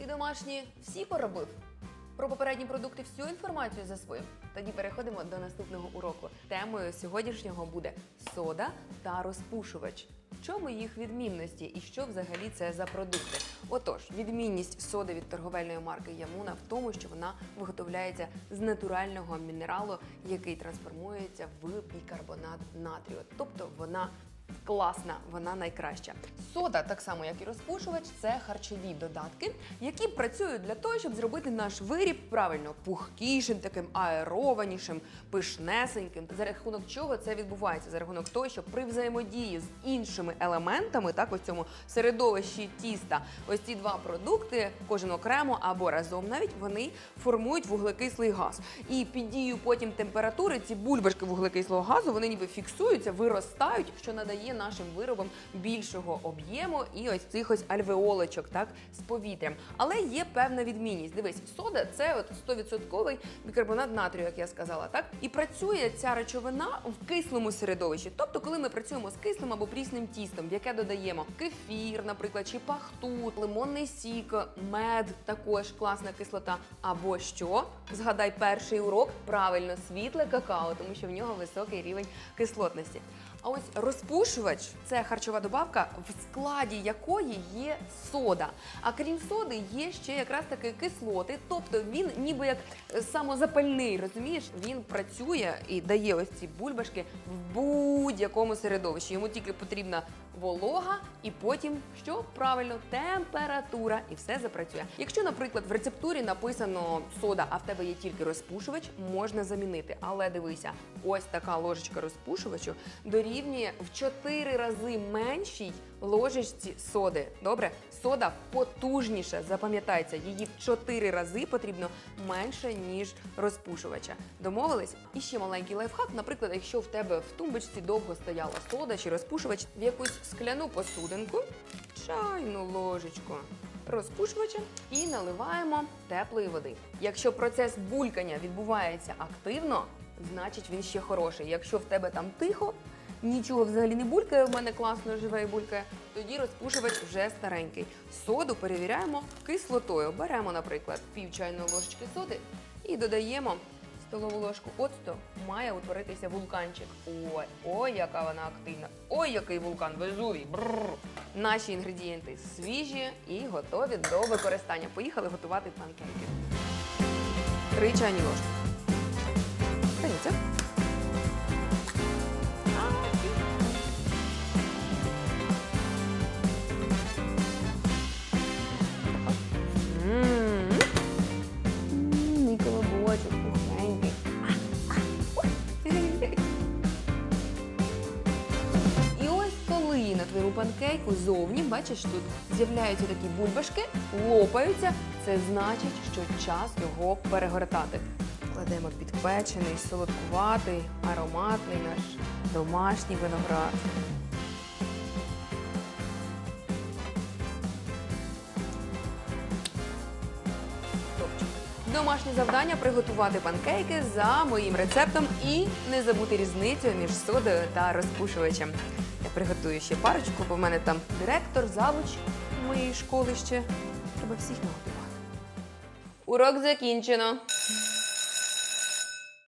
Ти домашні всі поробив? Про попередні продукти всю інформацію засвоїв? Тоді переходимо до наступного уроку. Темою сьогоднішнього буде сода та розпушувач. В чому їх відмінності і що взагалі це за продукти? Отож, відмінність соди від торговельної марки Ямуна в тому, що вона виготовляється з натурального мінералу, який трансформується в бікарбонат натрію. Тобто вона класна, вона найкраща. Сода, так само як і розпушувач, це харчові додатки, які працюють для того, щоб зробити наш виріб правильно пухкішим, таким аерованішим, пишнесеньким. За рахунок чого це відбувається? За рахунок того, що при взаємодії з іншими елементами, так ось цьому середовищі тіста, ось ці два продукти, кожен окремо або разом, навіть вони формують вуглекислий газ. І під дією потім температури ці бульбашки вуглекислого газу вони ніби фіксуються, виростають, що надає нашим виробам більшого об'єму і ось цих ось альвеолочок, так з повітрям. Але є певна відмінність. Дивись, сода це от 100% бікарбонат натрію, як я сказала, так і працює ця речовина в кислому середовищі. Тобто, коли ми працюємо з кислим або прісним тістом, в яке додаємо кефір, наприклад, чи пахту, лимонний сік, мед, також класна кислота. Або що? Згадай перший урок правильно світле какао, тому що в нього високий рівень кислотності. А ось розпушувач це харчова добавка, в складі якої є сода. А крім соди, є ще якраз таки кислоти. Тобто він ніби як е, самозапальний, розумієш? Він працює і дає ось ці бульбашки в будь-якому середовищі. Йому тільки потрібна волога, і потім що правильно температура, і все запрацює. Якщо, наприклад, в рецептурі написано сода, а в тебе є тільки розпушувач, можна замінити. Але дивися, ось така ложечка розпушувачу дорівнює в 4 рази меншій ложечці соди. Добре, сода потужніша, запам'ятайте, її в 4 рази потрібно менше, ніж розпушувача. Домовились? І ще маленький лайфхак. Наприклад, якщо в тебе в тумбочці довго стояла сода чи розпушувач, в якусь скляну посудинку, чайну ложечку. Розпушувача і наливаємо теплої води. Якщо процес булькання відбувається активно, значить він ще хороший. Якщо в тебе там тихо, нічого взагалі не булькає, в мене класно живе і булькає, тоді розпушувач вже старенький. Соду перевіряємо кислотою. Беремо, наприклад, пів чайної ложечки соди і додаємо столову ложку оцту. Має утворитися вулканчик. Ой, ой, яка вона активна! Ой, який вулкан Везувій! Бррр. Наші інгредієнти свіжі і готові до використання. Поїхали готувати панкейки. Три чайні ложки. Станіться. Коли панкейку зовні, бачиш, тут з'являються такі бульбашки, лопаються, це значить, що час його перегортати. Кладемо підпечений, солодкуватий, ароматний наш домашній виноград. Домашнє завдання приготувати панкейки за моїм рецептом і не забути різницю між содою та розпушувачем. Я приготую ще парочку, бо в мене там директор, завуч моєї школи ще. Треба всіх наготувати. Урок закінчено.